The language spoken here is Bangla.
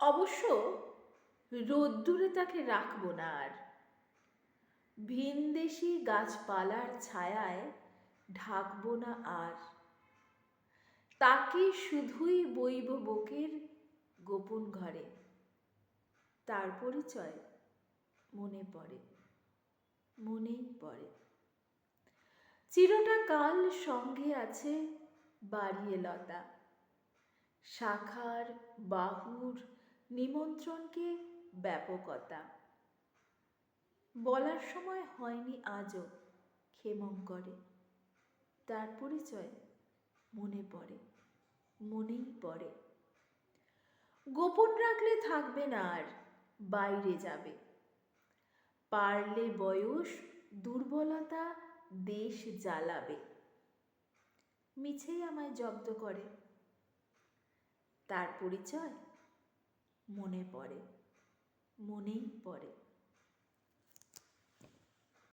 অবশ্য রোদ্দুরে তাকে রাখব না আর। ভিনদেশি গাছপালার ছায়ায় ঢাকবো না আর। তাকে শুধুই বইব বকের গোপন ঘরে। তার পরিচয় মনে পড়ে, মনেই পড়ে। চিরটা কাল সঙ্গে আছে বাড়িয়ে লতা। শাখার বাহুর নিমন্ত্রণকে ব্যাপকতা। বলার সময় হয়নি আজও ক্ষেমঙ্করে তার পরিচয় মনে পড়ে, মনেই পড়ে। গোপন রাখলে থাকবে না আর, বাইরে যাবে। পারলে বয়স, দুর্বলতা দেশ জ্বালাবে। মিছেই আমায় জব্দ করে। তার পরিচয় মনে পড়ে মনেই পড়ে।